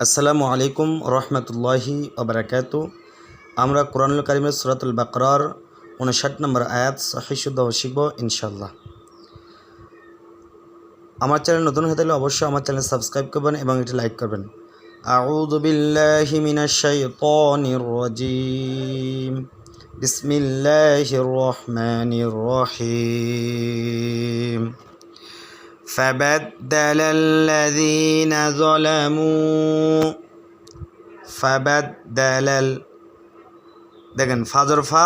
আসসালামু আলাইকুম রহমতুল্লাহি ওবরাকাত আমরা কোরআনুল কারিমের সুরাতুল বাকরার উনষাট নম্বর আয়াত সহিশুদ্ধ শিখব ইনশাল্লাহ আমার চ্যানেল নতুন হয়ে থাকলে অবশ্যই আমার চ্যানেল সাবস্ক্রাইব করবেন এবং এটি লাইক করবেন أعوذ بالله من الشيطان الرجيم بسم الله الرحمن الرحيم فبدل الذين ظلموا فبدل ال- দেখেন ফাজর ফা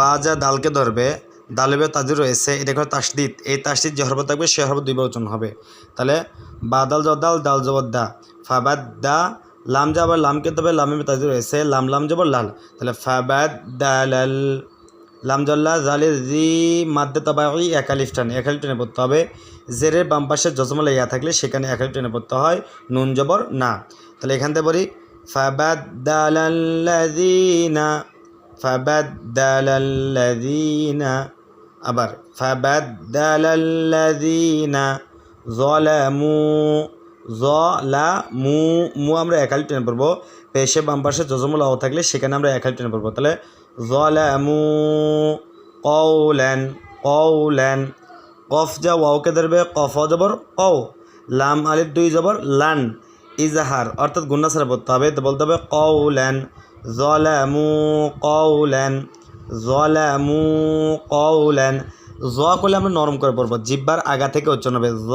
বাজা দালকে ধরবে দালবে তাদের রয়েছে এটা কোনো তাসদিদ এই তাসদিদ যে হরফ থাকবে সে হরফ দুই বচন হবে তাহলে বাদাল জদাল দাল জবর দা ফাবাদ দা লাম যাবার লামকে তবে লামে তাদের রয়েছে লাম লাম জবর লাল তাহলে ফাবাদ দালাল লাম জল্লা জালের জি মাদ্দে তবাই একালিফ টানে, একালিফ টেনে পড়তে হবে। জেরের বাম পাশে জজমলা ইয়া থাকলে সেখানে একালিফ টেনে পড়তে হয়, নুন জবর না। তাহলে এখান থেকে বলি ফাবাদ্দালাল্লাযীনা ফাবাদ্দালাল্লাযীনা আবার ফাবাদ্দালাল্লাযীনা যলামু যলামু, মু আমরা একালি টেনে পড়ব। পেশে বাম পাশে জজমুল আও থাকলে সেখানে আমরা একালি টেনে পড়ব। তাহলে যলামু কৌলেন কৌলেন কফ যা ওয়াওকে ধরবে, কফ জবর, কও। লাম আলিফ দুই জবর, লান, ইজাহার, অর্থাৎ গুন্না ছাড়া পড়তে হবে। তো বলতে হবে কৌলেন জলামু কৌলেন জলামু কৌলেন জ করলে আমরা নরম করে পড়ব, জিব্বার আগা থেকে উচ্চারণ হবে জ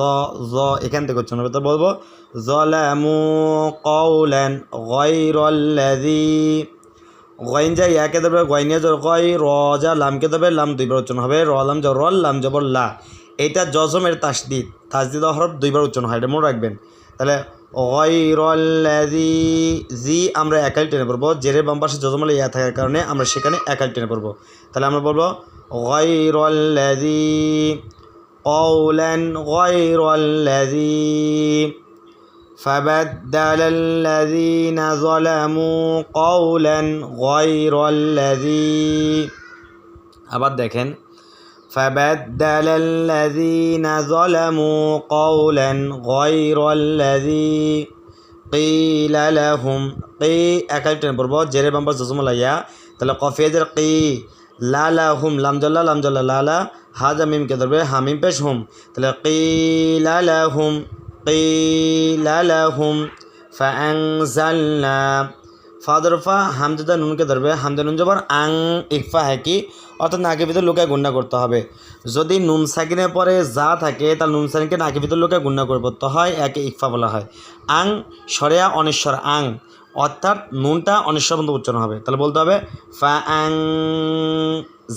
জ এখান থেকে উচ্চারণ হবে। তো বলব, জলামু কৌলেন গয়রল্লাযী গইন যা ইয়াকে দেবে গইনিয়া জোর গই র যা লামকে দেবে লাম দুইবার উচ্চারণ হবে, র লাম জর রল লাম জবর লা। এটা জজমের তাসদিদ তাসদিদ হরফ দুইবার উচ্চারণ হয়, এটা মনে রাখবেন। তাহলে গয়রল্লাযী জি আমরা একাল টেনে পড়বো জেরের বাম পাশে জজমলে ইয়া থাকার কারণে আমরা সেখানে একাল টেনে পড়বো তাহলে আমরা বলবো গয়রল্লাযী قولا غير الذي فبدل الذين ظلموا قولا غير الذي আবার দেখেন فبدل الذين ظلموا قولا غير الذي قيل لهم قي একাই টেনে পড়বো জেরে বাম্বার জসমলা ইয়া তাহলে কফিয়াজের কি লা লা হুম লাম জল্লা লাম জল্লা লা লা হাজা মিমকে ধরবে হামিম পেশ হুম তাহলে কিলা লা হুম কিলা লা হুম ফাআনজালনা ফাদর ফা হামজাদা নুনকে ধরবে হামজা নুন জবর আং ইকফা হ্যাঁ কি অর্থাৎ নাকের ভিতর লোকে গুন্না করতে হবে। যদি নুন সাকিনের পরে যা থাকে, তাহলে নুন সাকিনকে নাকের ভিতর লোকে গুন্না করে পড়তে হয় একে ইকফা বলা হয়। আং, সরেয়া, অনেশ্বর, আং। অর্থাৎ নুনটা অনেশ্বর বন্ধু উচ্চারণ হবে। তাহলে বলতে হবে, ফা, আং,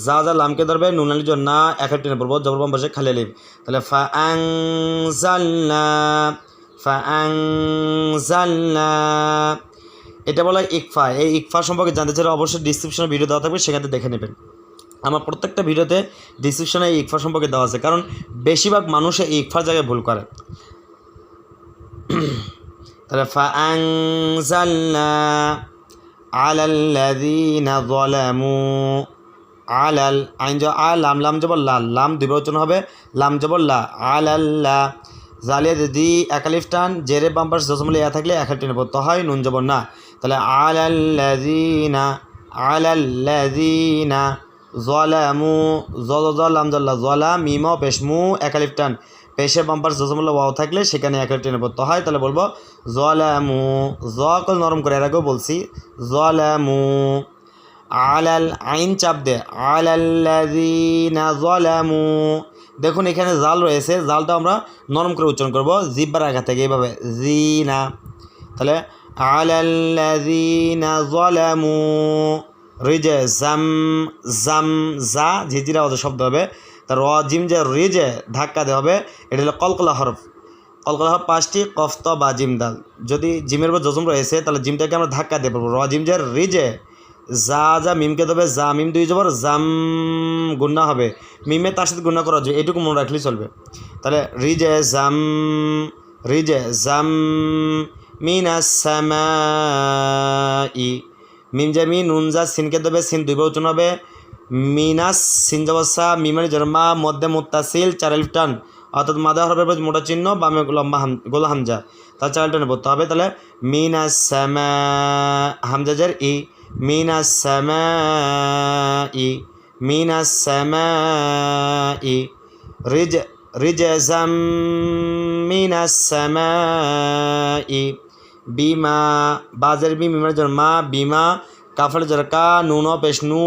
যা যা, লামকে ধরবে, নুন আলির জন্য এক টেনে পড়ব, জবর বাম পাশে খালি আলিফ তাহলে ফা, আং জাল্লা ফা, আং জাল্লা এটা বলা ইকফা। এই ইকফা সম্পর্কে জানতে চাইলে অবশ্যই ডিসক্রিপশনে ভিডিও দেওয়া থাকবে, সেখান দেখে নেবেন। আমার প্রত্যেকটা ভিডিওতে ডিসক্রিপশনে এই ইকফা সম্পর্কে দেওয়া আছে। কারণ বেশিরভাগ মানুষ এই ইকফার জায়গায় ভুল করে। তাহলে, ফাআনজালনা আলাল্লাযীনা যালামু আলাল, আইন জ আ, লাম লাম জবর লাল লাম দুই বচন হবে, লাম জবর লা, আলাল্লা জালিয়া দি, একালিফ, টান, জেরে বাম্পার জসমলে ইয়া থাকলে একাল টেনে পড়তে হয়, নুন জবর না। তাহলে, আলাল্লাযীনা আলাল্লাযীনা জলামু, জল জল মিম পেশমু একালিফ, টান। পেশে বাম্পার জসমুল্লা ওয়াও থাকলে সেখানে একাল টেনে পড়তে হয়। তাহলে বলব জলামু জ কল নরম করে এর আগেও বলছি। জলামু, আলাল আইন চাপ দে। আলাল্লাযীনা যালামু দেখুন, এখানে জাল রয়েছে। জালটা আমরা নরম করে উচ্চারণ করব। জিব্বার আগা থেকে এইভাবে। জিনা। তাহলে আলাল্লাযীনা যালামু রিজে জাম জাম, জা ঝিঝিরা ওদের শব্দ হবে, তার র জিম যে রিজে ধাক্কা দেওয়া হবে, এটা হলো কলকলা হরফ। কলকলা হরফ পাঁচটি কফত বা, জিম, দাল। যদি জিমের উপর জজম রয়েছে, তাহলে জিমটাকে আমরা ধাক্কা দিয়ে পড়ব র জিম যে রিজে যা যা মিমকে দেবে যা মিম দুই জবর, জাম গুন্না হবে। মিমে তার সাথে গুন্না করা যায় এটুকু মনে রাখলেই চলবে। তাহলে রিজে জাম রিজে জাম মিনাসামাই মিম যে মিন নুন যা সিনকে দেবে, সিন দুই বচন হবে। মিনাস, সিন জবসা, মিমের জন্মা মধ্যে মুত্তাসিল চার আলিফ টান অর্থাৎ মাদা হরফের মোটা চিহ্ন, বামে লম্বা হাম, গোলা হামজা। তার চার টেনে পড়তে হবে। তাহলে মিনাস সামা হামজাজের ই, মিনাস সামা ই, মিনাস সামা ই। রিজ রিজাম মিনাস সামা ই। বিমা, বাজের বি জন্য মা, বিমা, কাফের জন্য কা নুন পেশ, নু।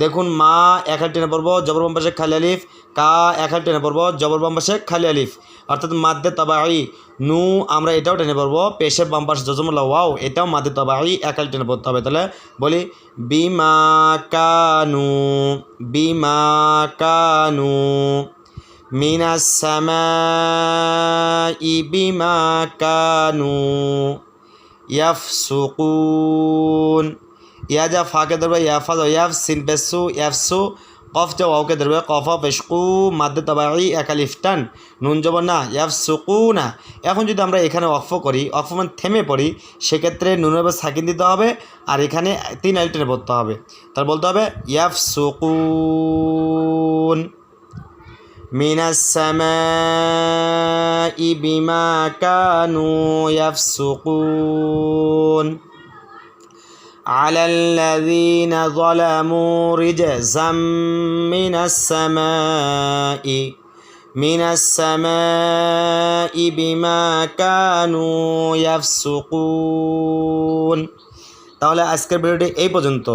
দেখুন, মা এক হাত টেনে পড়ব, জবর বাম পাশে খালি আলিফ, কা এক হাত টেনে পড়ব, জবর বাম পাশে খালি আলিফ। অর্থাৎ মাদ্দে তবাই, নু, আমরা এটাও টেনে পড়ব পেশে বাম পাশে জজমুল্লাহ ওয়াও, এটাও মাদ্দে তবাই এক হাত টেনে পড়তে হবে। তাহলে বলি, বিমা কানু বিমা কানু সামাই, বিমা কানু ইয়াফসুকুন। ইয়া যা ফাকে ধরবে ইয়াফা ইয়াফ সিন পেসু ইয়াফসু কফ যা ওয়াওকে ধরবে, কফা পেশকু, মাদ্দে তবাই একালিফটান নুন যাব না ইয়াফসুকু না এখন যদি আমরা এখানে অক্ফ করি অক্ফ মানে থেমে পড়ি, সেক্ষেত্রে নুনের উপর সাকিন দিতে হবে, আর এখানে তিন আইটেনে পড়তে হবে। তার বলতে হবে ইয়াফসুকুন। من السماء بما كانوا يفسقون. على الذين ظلموا رجزا من السماء من السماء بما كانوا يفسقون. তাহলে আজকের ভিডিওটি এই পর্যন্ত।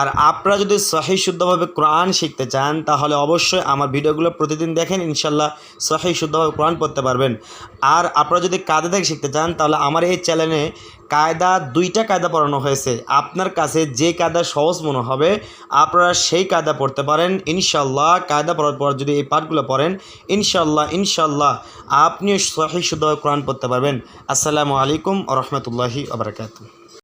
আর আপনারা যদি সহি শুদ্ধভাবে কোরআন শিখতে চান, তাহলে অবশ্যই আমার ভিডিওগুলো প্রতিদিন দেখেন ইনশাল্লাহ সহি শুদ্ধভাবে কোরআন পড়তে পারবেন। আর আপনারা যদি কায়দা থেকে শিখতে চান, তাহলে আমার এই চ্যানেলে কায়দা, দুইটা কায়দা পড়ানো হয়েছে। আপনার কাছে যে কায়দা সহজ মনে হবে, আপনারা সেই কায়দা পড়তে পারেন। ইনশাল্লাহ কায়দা পড়ার পর যদি এই পাঠগুলো পড়েন ইনশাল্লাহ ইনশাল্লাহ আপনিও সহি শুদ্ধভাবে কোরআন পড়তে পারবেন। আসসালামু আলাইকুম রহমতুল্লাহি আবরকাত